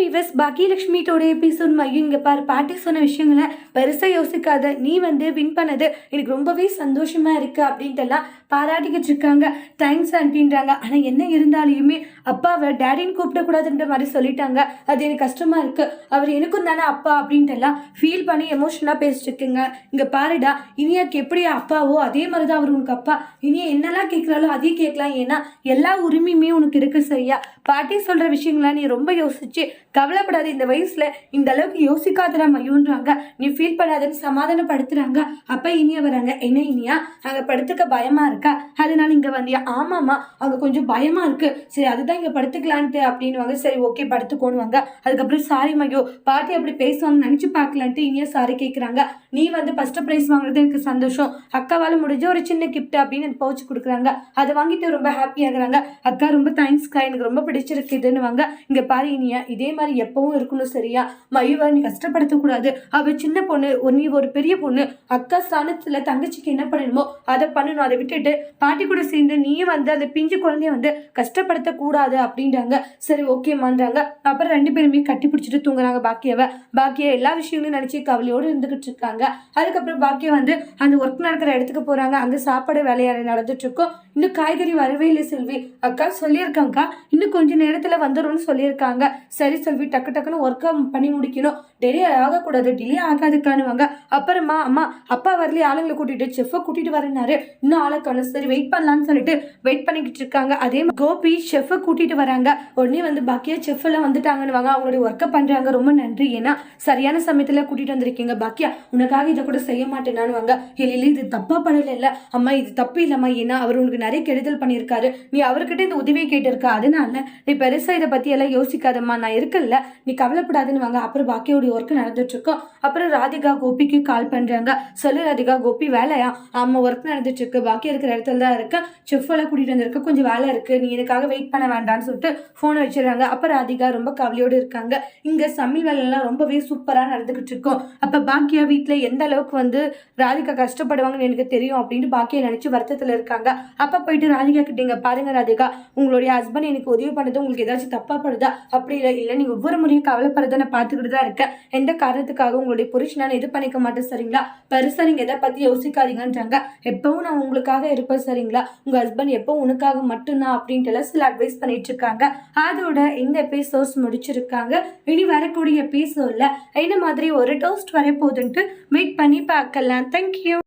Viewers பாக்கியலட்சுமியோட episode மையும் இங்கே பாரு. பாட்டி சொன்ன விஷயங்களை பெருசாக யோசிக்காத. நீ வந்து வின் பண்ணது. எனக்கு ரொம்பவே சந்தோஷமாக இருக்குது அப்படின்ட்டுலாம் பாராட்டிக்கிட்டு இருக்காங்க. தேங்க்ஸ் ஆண்டின்றாங்க ஆனால் என்ன இருந்தாலுமே அப்பாவை டேடின்னு கூப்பிடக்கூடாதுன்ற மாதிரி சொல்லிட்டாங்க. அது எனக்கு கஷ்டமாக இருக்குது அவர் எனக்கும் தானே அப்பா அப்படின்ட்டுலாம் ஃபீல் பண்ணி எமோஷனலாக பேசிட்டு இருக்குங்க. இங்கே பாருடா இனியாக்கு எப்படி அப்பாவோ அதே மாதிரி தான் அவர் உனக்கு அப்பா. இனியா என்னெல்லாம் கேட்குறாலோ அதையும் கேட்கலாம். ஏன்னா எல்லா உரிமையுமே உனக்கு இருக்குது சரியா? பாட்டி சொல்கிற விஷயங்களை நீ ரொம்ப யோசிச்சு கவலைப்படாத இந்த வயசுல இந்த அளவுக்கு யோசிக்காதடா மையோன்றாங்க நீ ஃபீல் பண்ணாதன்னு சமாதானப்படுத்துறாங்க. அப்ப இனியா வராங்க. என்ன இனியா? அங்க படுத்துக்க பயமா இருக்கா? அதனால இங்க வந்தியா? ஆமாமா அங்க கொஞ்சம் பயமா இருக்கு. சரி அதுதான் இங்க படுத்துக்கலான்ட்டு அப்படின்னுவாங்க. சரி ஓகே படுத்துக்கோணுவாங்க அதுக்கப்புறம் சாரி மையோ. பாட்டி அப்படி பேசுவாங்கன்னு நினைச்சு பார்க்கலான்ட்டு இனியா சாரி கேட்குறாங்க நீ வந்து ஃபர்ஸ்ட் ப்ரைஸ் வாங்குறது எனக்கு சந்தோஷம். அக்காவால் முடிஞ்ச ஒரு சின்ன கிஃப்ட் அப்படின்னு எனக்கு பவுச்சு கொடுக்குறாங்க. அதை வாங்கிட்டு ரொம்ப ஹாப்பி ஆகுறாங்க. அக்கா ரொம்ப தேங்க்ஸ்க்கா எனக்கு ரொம்ப பிடிச்சிருக்கு இதுன்னுவாங்க. இங்க பாரு இனியா இது மாதிரி எப்பவும் இருக்கணும் சரியா? மயூவா நீ கஷ்டப்படுத்தக்கூடாது. அவ சின்ன பொண்ணு ஒரு- நீ ஒரு பெரிய பொண்ணு. அக்கா ஸ்தானத்துல தங்கச்சிக்கு என்ன பண்ணணுமோ அதை பண்ணணும். அதை விட்டுட்டு பாட்டி கூட சேர்ந்து நீயும் வந்து அந்த பிஞ்சு குழந்தைய வந்து கஷ்டப்படுத்தக்கூடாது அப்படின்றாங்க. சரி ஓகேமான்றாங்க அப்புறம் ரெண்டு பேருமே கட்டி பிடிச்சிட்டு தூங்குறாங்க பாக்கியவ. பாக்கியா எல்லா விஷயங்களும் நினைச்சு கவலையோடு இருந்துகிட்டு இருக்காங்க. அதுக்கப்புறம் பாக்கியம் வந்து அந்த ஒர்க் நடக்கிற இடத்துக்கு போறாங்க. அங்க சாப்பாடு வேலையாடு நடந்துட்டு இருக்கோம். இன்னும் காய்கறி வரவே இல்லை செல்வி. அக்கா சொல்லியிருக்காங்கக்கா. இன்னும் கொஞ்ச நேரத்துல வந்துரும்னு சொல்லியிருக்காங்க. சரி செல்வி டக்கு டக்குன்னு ஒர்க்கை பண்ணி முடிக்கணும். டிலே ஆகக்கூடாது டிலே ஆகாதுக்கானுவாங்க. அப்புறமா அம்மா அப்பா வரலையே ஆளுங்களை கூட்டிட்டு செஃப்பை கூட்டிட்டு வரேன்னாரு. இன்னும் ஆளை காணும். சரி வெயிட் பண்ணலாம்னு சொல்லிட்டு வெயிட் பண்ணிக்கிட்டு இருக்காங்க. அதே மாதிரி கோபி செஃப்பை கூட்டிட்டு வராங்க. உடனே வந்து பாக்கியா செஃப் எல்லாம் வந்துட்டாங்கன்னு வாங்க அவங்களுடைய ஒர்க்கை பண்றாங்க. ரொம்ப நன்றி. ஏன்னா சரியான சமயத்துல கூட்டிட்டு வந்திருக்கீங்க. பாக்கியா உனக்காக இதை கூட செய்ய மாட்டேனான்னு வாங்க இல்லை இல்லை இது தப்பா பண்ணல இல்ல அம்மா இது தப்பு இல்லம்மா. ஏன்னா அவர் உனக்கு நிறைய கெடுதல் பண்ணியிருக்காரு. நீ அவர்கிட்ட இந்த உதவியை கேட்டிருக்க. அதனால நீ பெருசா இதை பத்தி எல்லாம் யோசிக்காதம்மா. நான் இருக்குல்ல நீ கவலைப்படாதுன்னு வாங்க. அப்புறம் பாக்கியோடைய ஒர்க்கு நடந்துட்டுருக்கோம் அப்புறம் ராதிகா கோபிக்கு கால் பண்ணுறாங்க சொல்லு ராதிகா கோபி வேலையா? ஆமாம் ஒர்க் நடந்துட்டுருக்கு. பாக்கி இருக்கிற இடத்துல தான் இருக்கு. செஃப் கூட்டிகிட்டு கூட்டிட்டு கொஞ்சம் வேலை இருக்குது நீ எனக்காக வெயிட் பண்ண வேண்டாம்னு சொல்லிட்டு ஃபோனை வச்சிடறாங்க. அப்புறம் ராதிகா ரொம்ப கவலையோடு இருக்காங்க. இங்கே சமையல் வேலைலாம் ரொம்பவே சூப்பராக நடந்துக்கிட்டு இருக்கோம் அப்போ பாக்கியா வீட்டில் எந்த அளவுக்கு வந்து ராதிகா கஷ்டப்படுவாங்கன்னு எனக்கு தெரியும் அப்படின்னு பாக்கியா நினச்சி வருத்தத்தில் இருக்காங்க. அப்போ போயிட்டு ராதிகா கிட்டீங்க பாருங்க ராதிகா உங்களுடைய ஹஸ்பண்ட் எனக்கு உதவி பண்ணது. உங்களுக்கு ஏதாச்சும் தப்பாக படுதா? அப்படி இல்லை இல்லை. நீங்கள் ஒவ்வொரு முறையும் கவலைப்படுறத நான் பார்த்துக்கிட்டு தான் இருக்கேன் எந்த காரணத்துக்காக உங்களுடைய புருஷனை நான் இது பண்ணிக்க மாட்டேன் சரிங்களா? பெருசாக நீங்கள் எதை பத்தி யோசிக்காதீங்கன்றாங்க. எப்பவும் நான் உங்களுக்காக இருப்பேன் சரிங்களா? உங்க ஹஸ்பண்ட் எப்போ உனக்காக மட்டும்தான் அப்படின்ட்டு எல்லாம் சில அட்வைஸ் பண்ணிட்டு இருக்காங்க. அதோட இந்த எபிசோட்ஸ் முடிச்சிருக்காங்க. இனி வரக்கூடிய எபிசோடில் என்ன மாதிரி ஒரு டோஸ்ட் வர போகுதுன்ட்டு வெயிட் பண்ணி பார்க்கலாம். தேங்க்யூ